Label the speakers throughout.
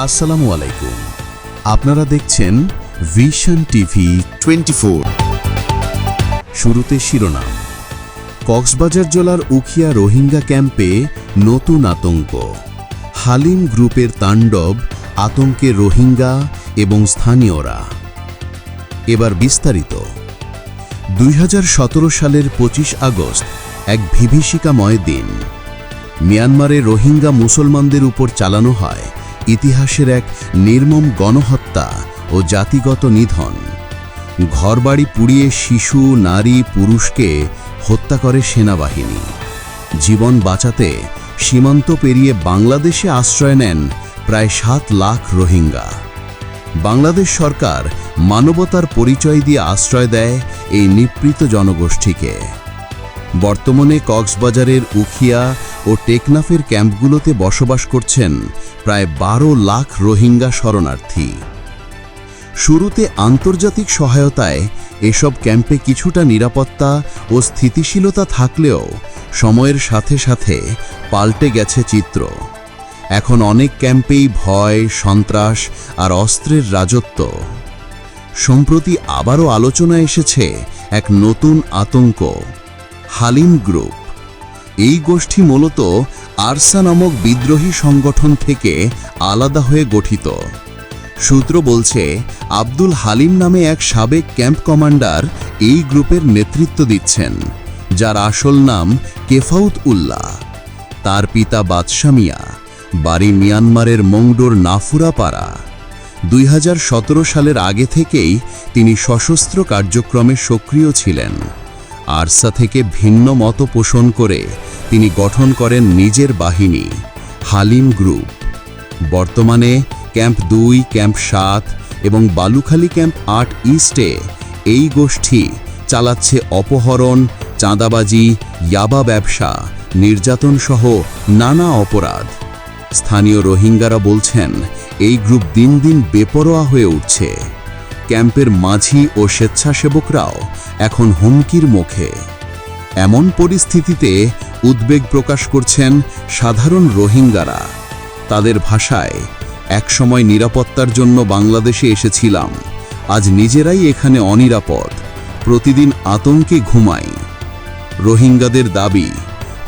Speaker 1: আসসালামু আলাইকুম। আপনারা দেখছেন ভিশন টিভি টোয়েন্টি শুরুতে শিরোনাম। কক্সবাজার জেলার উখিয়া রোহিঙ্গা ক্যাম্পে নতুন আতঙ্ক। হালিম গ্রুপের তাণ্ডব আতঙ্কে রোহিঙ্গা এবং স্থানীয়রা। এবার বিস্তারিত। দুই হাজার সতেরো সালের ২৫ আগস্ট এক বিভীষিকাময় দিন। মিয়ানমারে রোহিঙ্গা মুসলমানদের উপর চালানো হয় ইতিহাসের এক নির্মম গণহত্যা ও জাতিগত নিধন। ঘরবাড়ি পুড়িয়ে শিশু, নারী, পুরুষকে হত্যা করে সেনাবাহিনী। জীবন বাঁচাতে সীমান্ত পেরিয়ে বাংলাদেশে আশ্রয় নেন প্রায় সাত লাখ রোহিঙ্গা। বাংলাদেশ সরকার মানবতার পরিচয় দিয়ে আশ্রয় দেয় এই নিপৃত জনগোষ্ঠীকে। বর্তমানে কক্সবাজারের উখিয়া ও টেকনাফের ক্যাম্পগুলোতে বসবাস করছেন প্রায় বারো লাখ রোহিঙ্গা শরণার্থী। শুরুতে আন্তর্জাতিক সহায়তায় এসব ক্যাম্পে কিছুটা নিরাপত্তা ও স্থিতিশীলতা থাকলেও সময়ের সাথে সাথে পাল্টে গেছে চিত্র। এখন অনেক ক্যাম্পেই ভয়, সন্ত্রাস আর অস্ত্রের রাজত্ব। সম্প্রতি আবারও আলোচনা এসেছে এক নতুন আতঙ্ক। হালিম গ্রুপ। এই গোষ্ঠী মূলত আরসা নামক বিদ্রোহী সংগঠন থেকে আলাদা হয়ে গঠিত। সূত্র বলছে, আব্দুল হালিম নামে এক সাবেক ক্যাম্প কমান্ডার এই গ্রুপের নেতৃত্ব দিচ্ছেন, যার আসল নাম কেফাউত উল্লাহ। তার পিতা বাদশা মিয়া, বাড়ি মিয়ানমারের মংডোর নাফুরাপাড়া দুই হাজার সতেরো সালের আগে থেকেই তিনি সশস্ত্র কার্যক্রমে সক্রিয় ছিলেন। আরসা থেকে ভিন্ন মত পোষণ করে তিনি গঠন করেন নিজের বাহিনী, হালিম গ্রুপ। বর্তমানে ক্যাম্প দুই, ক্যাম্প সাত এবং বালুখালী ক্যাম্প আট ইস্টে এই গোষ্ঠী চালাচ্ছে অপহরণ, চাঁদাবাজি, ইয়াবা ব্যবসা, নির্যাতন সহ নানা অপরাধ। স্থানীয় রোহিঙ্গারা বলছেন, এই গ্রুপ দিন দিন বেপরোয়া হয়ে উঠছে। ক্যাম্পের মাঝি ও স্বেচ্ছাসেবকরাও এখন হুমকির মুখে। এমন পরিস্থিতিতে উদ্বেগ প্রকাশ করছেন সাধারণ রোহিঙ্গারা। তাদের ভাষায়, একসময় নিরাপত্তার জন্য বাংলাদেশে এসেছিলাম। আজ নিজেরাই এখানে অনিরাপদ। প্রতিদিন আতঙ্কে ঘুমাই। রোহিঙ্গাদের দাবি,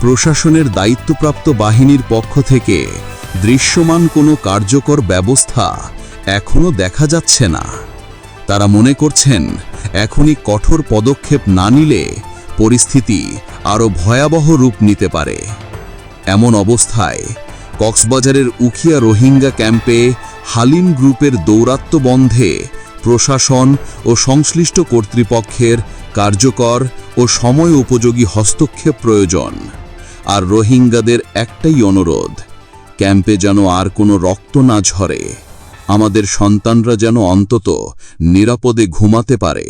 Speaker 1: প্রশাসনের দায়িত্বপ্রাপ্ত বাহিনীর পক্ষ থেকে দৃশ্যমান কোনো কার্যকর ব্যবস্থা এখনও দেখা যাচ্ছে না। তারা মনে করছেন, এখনই কঠোর পদক্ষেপ না নিলে পরিস্থিতি আরও ভয়াবহ রূপ নিতে পারে। এমন অবস্থায় কক্সবাজারের উখিয়া রোহিঙ্গা ক্যাম্পে হালিম গ্রুপের দৌরাত্ম্য বন্ধে প্রশাসন ও সংশ্লিষ্ট কর্তৃপক্ষের কার্যকর ও সময় উপযোগী হস্তক্ষেপ প্রয়োজন। আর রোহিঙ্গাদের একটাই অনুরোধ, ক্যাম্পে যেন আর কোনো রক্ত না ঝরে। আমাদের সন্তানরা যেন অন্তত নিরাপদে ঘুমাতে পারে।